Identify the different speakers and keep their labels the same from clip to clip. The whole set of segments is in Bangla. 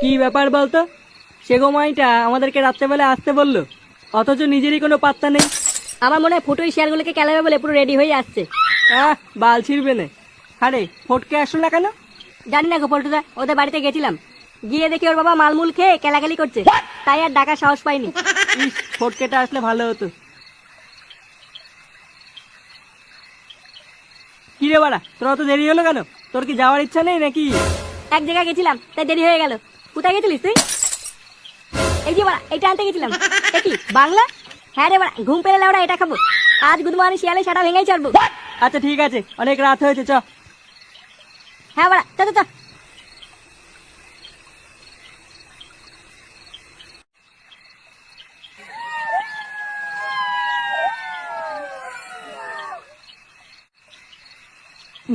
Speaker 1: কি ব্যাপার বলতো? সে গোমাইটা আমাদেরকে রাত্রেবেলা আসতে বলল। অথচ নিজেরই কোনো পাত্তা নেই।
Speaker 2: আমার মনে হয় ফুটো এই শেয়ারগুলোকে কেলাবে বলে পুরো রেডি হয়ে আসছে।
Speaker 1: আহ বাল ছিড়বে না। আরে ফটকে আসলো না কেন?
Speaker 2: জানি না গো পল্টুদা ওদের বাড়িতে গেছিলাম। গিয়ে দেখি ওর বাবা মালমুল খেয়ে কেলাকেলি করছে। তাই আর ডাকার সাহস পাইনি।
Speaker 1: ইস ফটকেটা আসলে ভালো হতো। কি রে বাড়া তোর অত দেরি হলো কেন? তোর কি যাওয়ার ইচ্ছা নেই নাকি?
Speaker 2: এক জায়গায় গেছিলাম তাই দেরি হয়ে গেল। কোথায় গেছিলিস তুই? এই যে বাড়া এইটা আনতে গেছিলাম। কি বাংলা? হ্যাঁ রে বাড়া ঘুম পেলে এটা খাব। আজ গুদমানি শিয়ালে সাটা ভেঙেই ছাড়বো
Speaker 1: আচ্ছা ঠিক আছে অনেক রাত হয়েছে চ।
Speaker 2: হ্যাঁ বাড়া চ চ,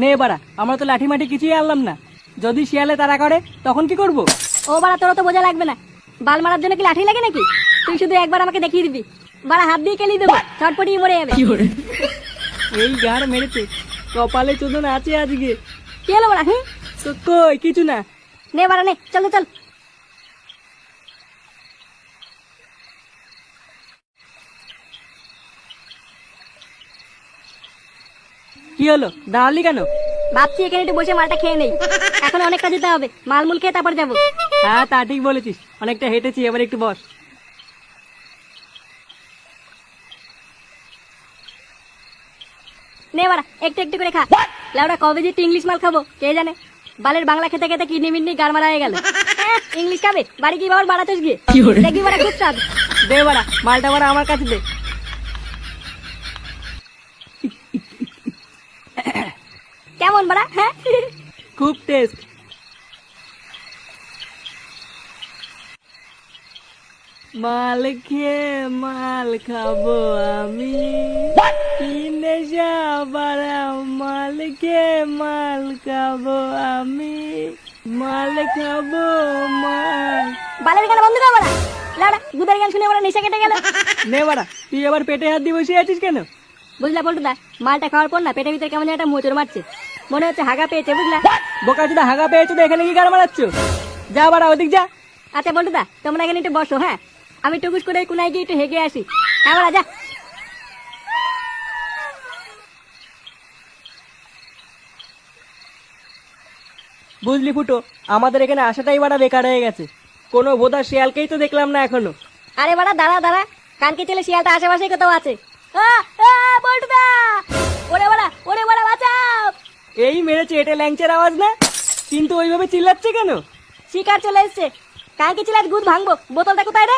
Speaker 1: নে বাড়া আমরা তো লাঠি মাটি কিছুই আনলাম না। যদি শিয়ালে তারা করে তখন কি করব?
Speaker 2: ও বাড়া তোর তো বোঝা লাগবে না। বাল মারার জন্য কি লাঠি লাগে নাকি? তুই শুধু একবার আমাকে দেখিয়ে দিবি। বাড়া হাত দিয়ে কেলি দেবো ছটপটিয়ে মরে যাবে।
Speaker 1: এই গাড় মেরেছে। কপালে চোদন আছে আজকে।
Speaker 2: কি হলো বাড়া হুম?
Speaker 1: তো কই কিছু না।
Speaker 2: নে বাড়া নে চল চল।
Speaker 1: কি হলো? দাঁড়ালি কেন?
Speaker 2: ভাবছি এখানে একটু বসে মালটা খেয়ে নেই। এখন অনেকটা যেতে হবে। মালমুল খেয়ে তারপর যাব।
Speaker 1: হ্যাঁ তা ঠিক বলেছিস। অনেকটা হেঁটেছি এবার একটু বস।
Speaker 2: নে বাড়া একটু একটু করে খা। লাউডা কবে যে ইংলিশ মাল খাব কে জানে? বালের বাংলা খেতে খেতে কিডনি মিডনি গার মারা হয়ে গেল। হ্যাঁ, ইংলিশ খাবে বাড়ি কি বাবার বাড়াতে গিয়ে। দেখবি বাড়া খুব স্বাদ।
Speaker 1: দে বাড়া মালটা বাড়া আমার কাছে দে।
Speaker 2: কেমন বাড়া হ্যাঁ?
Speaker 1: খুব টেস্ট মাল খেয়ে মাল খাব আমি। কি নেশা বাড়া মাল খেয়ে মাল খাব আমি। মাল খাব মাল।
Speaker 2: বালের গান বন্ধ কর বাড়া লাউডা গুদের গান শুনে বাড়া নেশা কেটে গেল।
Speaker 1: নে বাড়া তুই আবার পেটে হাত দিয়ে বসে আছিস কেন?
Speaker 2: বুঝলা পল্টুদা মালটা খাওয়ার পর না পেটের ভিতরে কেমন একটা মোচড় মারছে। মনে হচ্ছে হাগা পেয়েছে বুঝলা?
Speaker 1: বোকা চুদা হাগা পেয়েছ তো এখানে কি গাড় মারাচ্ছ? যা বাড়া ওদিক যা।
Speaker 2: আচ্ছা পল্টুদা তোমরা এখানে একটু বসো হ্যাঁ? আমি টুকুস করে কোনায় গিয়ে একটু হেগে আসি। হ্যাঁ যা।
Speaker 1: বুঝলি ফুটো আমাদের এখানে আসাটাই বাড়া বেকার হয়ে গেছে। কোনো বোধা শিয়ালকেই তো দেখলাম না এখনও।
Speaker 2: আরে বাড়া দাঁড়া দাঁড়া। কানকে চলে শিয়ালটা আশেপাশেই কোথাও আছে। আ, আ, ওরে বাড়া ওরে বাড়া বাঁচাও!
Speaker 1: এই মেরেছে এটা ল্যাংচার আওয়াজ না? কিন্তু ওইভাবে চিল্লাচ্ছে কেন?
Speaker 2: শিকার চলে এসছে। কানকে চলে আজ গুদ ভাঙবো। বোতলটা কোথায় রে?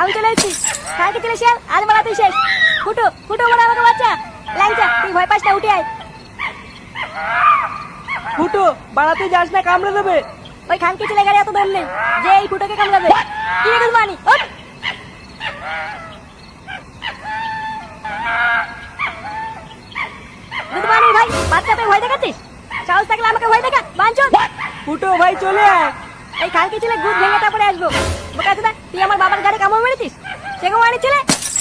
Speaker 2: আমি চলে এসেছি। কালকে চলে শিয়াল? আজ বেলা তুই শেষ। ফুটো ফুটো বলে আমাকে বাচ্চা ল্যাংচা তুই ভয় পাইস না উঠে আয়।
Speaker 1: ফুটো বাড়াতে যাস না কামড়ে দেবে।
Speaker 2: ওই খানকে চলে গেলে এত দম নেই যে এই ফুটোকে কামড়াবে। কি রে মানি ভাই বাচ্চা তুই ভয় দেখাচ্ছিস? সাহস থাকলে আমাকে ভয় দেখা বাঞ্চন!
Speaker 1: ফুটো ভাই চলে আয়।
Speaker 2: এই কালকে ছেলে গুদ ভেঙে তারপরে আসব। বোকা চোদা তুই আমার বাবার গাড়ি কামড় মেরেছিস? সে মানি ছেলে?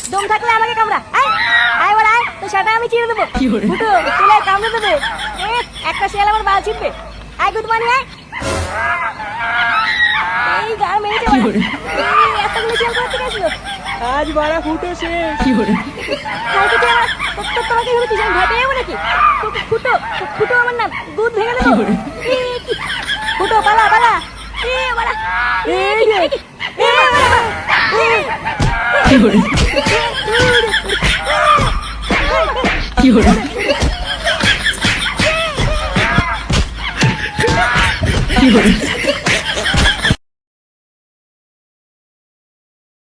Speaker 2: দম থাকলে আমাকে কামড়া। আয় আয় বড় আয় তো সেটা আমি চিড়ে দেবো। ফুটো চলে কামড়ে দেবে। একটা শিয়াল আমার বাল ছিটবে আয় গুদ মানি আয়। এই গা মেরেছে এতগুলো শিয়াল কোথা থেকে আসলো?
Speaker 1: আজ বাড়া ফুটো শেষ
Speaker 2: কালকে ছেলে আমার তো- তো- তোমাকে ভেবেছিস আমি পেয়ে যাব নাকি? ফুটো ফুটো আমার নাম। দুধ ভেঙে দেবো। কি হলো?
Speaker 3: কি হলো?